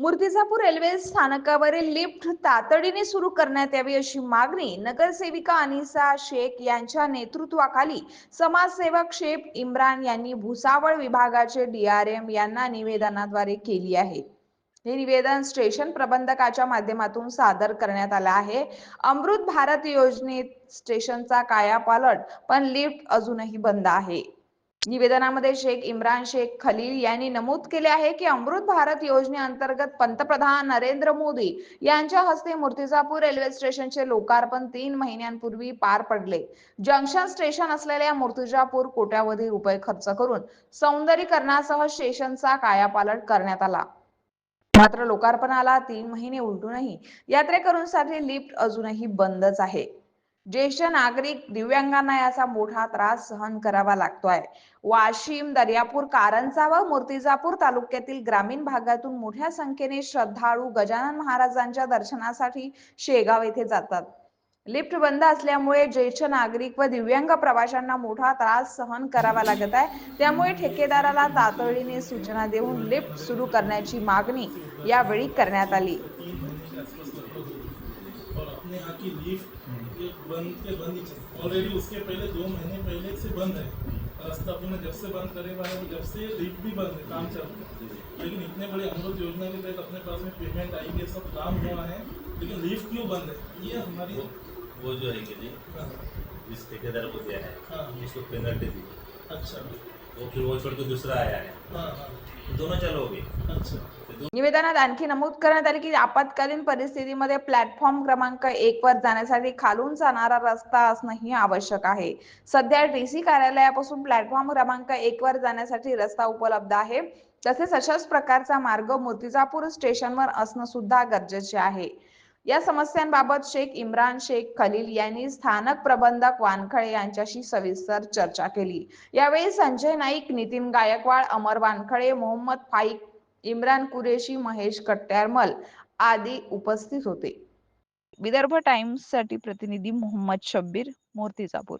Murtijapur railway स्थानकावरील lift तातडीने सुरू करण्यात यावी अशी मागणी नगरसेविका अनिसा शेख यांच्या नेतृत्वाखाली समाजसेवक शेख इम्रान यांनी भुसावळ विभागाचे डीआरएम यांना निवेदनाद्वारे केली आहे. हे निवेदन स्टेशन प्रबंधकाच्या माध्यमातून सादर करण्यात आलं आहे. अमृत भारत योजनेत स्टेशनचा कायापालट पण लिफ्ट अजूनही बंद आहे. निवेदनामध्ये शेख इम्रान शेख खलील यांनी नमूद केले आहे की अमृत भारत योजनेअंतर्गत पंतप्रधान नरेंद्र मोदी यांच्या हस्ते मूर्तिजापूर रेल्वे स्टेशनचे लोकार्पण तीन महिन्यांपूर्वी पार पडले. जंक्शन स्टेशन असलेल्या मूर्तिजापूर कोट्यावधी रुपये खर्च करून सौंदर्यीकरणासह स्टेशनचा कायापालट करण्यात आला. मात्र लोकार्पणाला तीन महिने उलटूनही यात्रेकरूंसाठी लिफ्ट अजूनही बंदच आहे. ज्येष्ठ नागरिक दिव्यांगांना याचा मोठा त्रास सहन करावा लागतोय. वाशिम दर्यापूर कारंजा व मूर्तिजापूर तालुक्यातील ग्रामीण भागातून मोठ्या संख्येने श्रद्धाळू गजानन महाराजांच्या दर्शनासाठी शेगाव येथे जातात. लिफ्ट बंद असल्यामुळे ज्येष्ठ नागरिक व दिव्यांग प्रवाशांना मोठा त्रास सहन करावा लागत आहे. त्यामुळे ठेकेदाराला तातडीने सूचना देऊन लिफ्ट सुरू करण्याची मागणी यावेळी करण्यात आली. अपने यहाँ की लीफ ये बंद के बंद ही ऑलरेडी उसके पहले दो महीने पहले से बंद है। रास्ता अपने जब से बंद करे हुआ है वो जब से लीफ भी बंद है काम चल रहा है। लेकिन इतने बड़े अमृत योजना के तहत अपने पास में पेमेंट आएँगे सब काम हुआ है लेकिन लीफ क्यों बंद है? ये हमारी वो जो है कि नहीं हाँ, जिस ठेकेदार को दिया है। हाँ। उसको पेनल्टी दी अच्छा। वो फिर वो छोड़ के दूसरा आया है। हाँ हाँ। तो दोनों चालू हो गए। अच्छा। तो निवेदनात आणखी नमूद करण्यात आले की आपत्कालीन परिस्थितीमध्ये प्लॅटफॉर्म क्रमांक एक वर जाण्यासाठी खालून जाणारा रस्ता असणंही आवश्यक आहे. सध्या डीसी कार्यालयापासून प्लॅटफॉर्म क्रमांक एक वर जाण्यासाठी रस्ता उपलब्ध आहे. तसेच अशाच प्रकारचा मार्ग मूर्तिजापूर स्टेशनवर असणं सुद्धा गरजेचे आहे. या समस्यांबाबत शेख इम्रान शेख खलील यांनी स्थानक प्रबंधक वानखळे यांच्याशी सविस्तर चर्चा केली. यावेळी संजय नाईक नितीन गायकवाड अमर वानखळे मोहम्मद फाईक इम्रान कुरेशी महेश कट्ट्यारमल आदी उपस्थित होते. विदर्भ टाइम्ससाठी प्रतिनिधी मोहम्मद शब्बीर मूर्तिजापूर.